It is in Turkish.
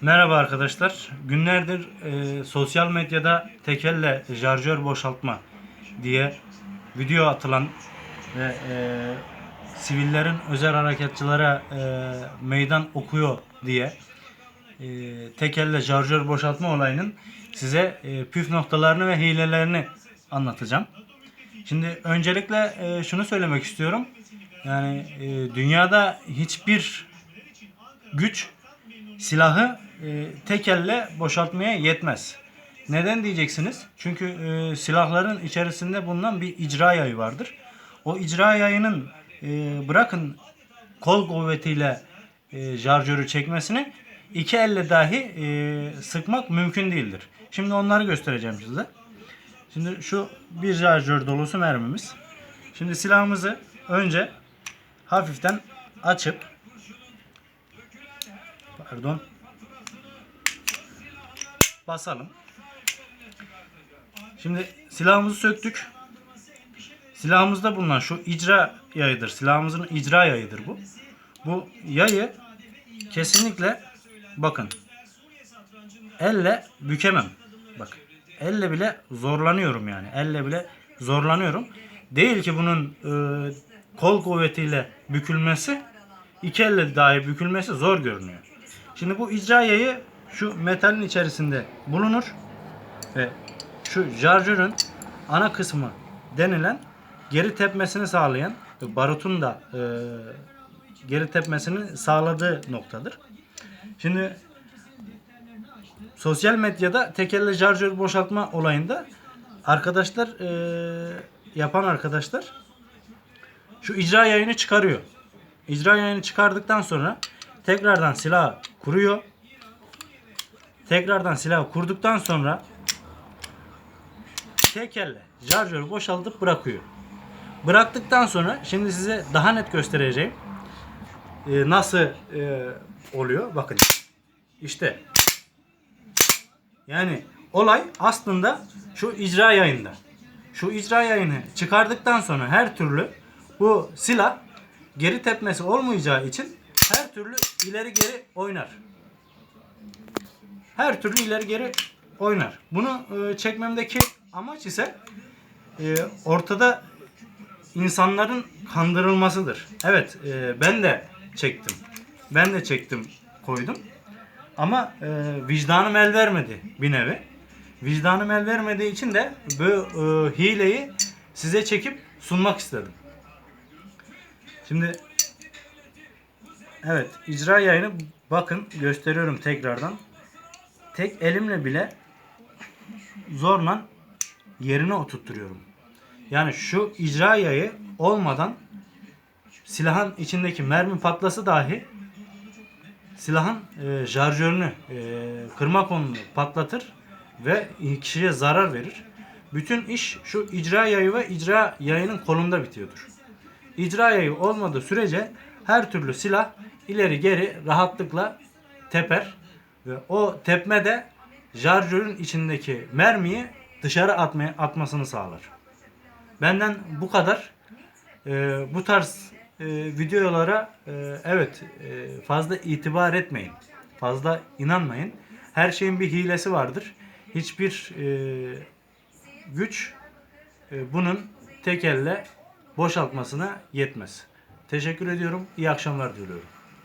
Merhaba arkadaşlar. Günlerdir e, sosyal medyada tekelle şarjör boşaltma diye video atılan ve e, sivillerin özel harekatçılara e, meydan okuyor diye e, tekelle şarjör boşaltma olayının size e, püf noktalarını ve hilelerini anlatacağım. Şimdi öncelikle e, şunu söylemek istiyorum. Yani e, dünyada hiçbir güç silahı e, tek elle boşaltmaya yetmez. Neden diyeceksiniz? Çünkü e, silahların içerisinde bulunan bir icra yayı vardır. O icra yayının e, bırakın kol kuvvetiyle e, şarjörü çekmesini iki elle dahi e, sıkmak mümkün değildir. Şimdi onları göstereceğim size. Şimdi şu bir şarjör dolusu mermimiz. Şimdi silahımızı önce hafiften açıp pardon basalım. Şimdi silahımızı söktük. Silahımızda bulunan şu icra yayıdır. Silahımızın icra yayıdır bu. Bu yayı kesinlikle bakın elle bükemem. Bak elle bile zorlanıyorum yani. Elle bile zorlanıyorum. Değil ki bunun e, kol kuvvetiyle bükülmesi iki elle dahi bükülmesi zor görünüyor. Şimdi bu icra yayı şu metalin içerisinde bulunur ve şu şarjörün ana kısmı denilen geri tepmesini sağlayan barutun da e, geri tepmesini sağladığı noktadır. Şimdi sosyal medyada tekerle şarjör boşaltma olayında arkadaşlar e, yapan arkadaşlar şu icra yayını çıkarıyor. İcra yayını çıkardıktan sonra tekrardan silah kuruyor. Tekrardan silah kurduktan sonra tek elle şarjörü boşaltıp bırakıyor. Bıraktıktan sonra şimdi size daha net göstereceğim. Ee, nasıl e, oluyor? Bakın. İşte. Yani olay aslında şu icra yayında. Şu icra yayını çıkardıktan sonra her türlü bu silah geri tepmesi olmayacağı için her türlü ileri geri oynar. Her türlü ileri geri oynar. Bunu e, çekmemdeki amaç ise e, ortada insanların kandırılmasıdır. Evet e, ben de çektim. Ben de çektim koydum. Ama vicdanım el vermedi bir nevi. Vicdanım el vermediği için de bu hileyi size çekip sunmak istedim. Şimdi evet icra yayını bakın gösteriyorum tekrardan. Tek elimle bile zorla yerine oturtturuyorum. Yani şu icra yayı olmadan silahın içindeki mermi patlası dahi silahın e, şarjörünü e, kırma konunu patlatır ve kişiye zarar verir. Bütün iş şu icra yayı ve icra yayının kolunda bitiyordur. İcra yayı olmadığı sürece her türlü silah ileri geri rahatlıkla teper ve o tepme de şarjörün içindeki mermiyi dışarı atmaya atmasını sağlar. Benden bu kadar. Ee, bu tarz e, videolara e, evet e, fazla itibar etmeyin. Fazla inanmayın. Her şeyin bir hilesi vardır. Hiçbir e, güç e, bunun tek elle boşaltmasına yetmez. Teşekkür ediyorum. İyi akşamlar diliyorum.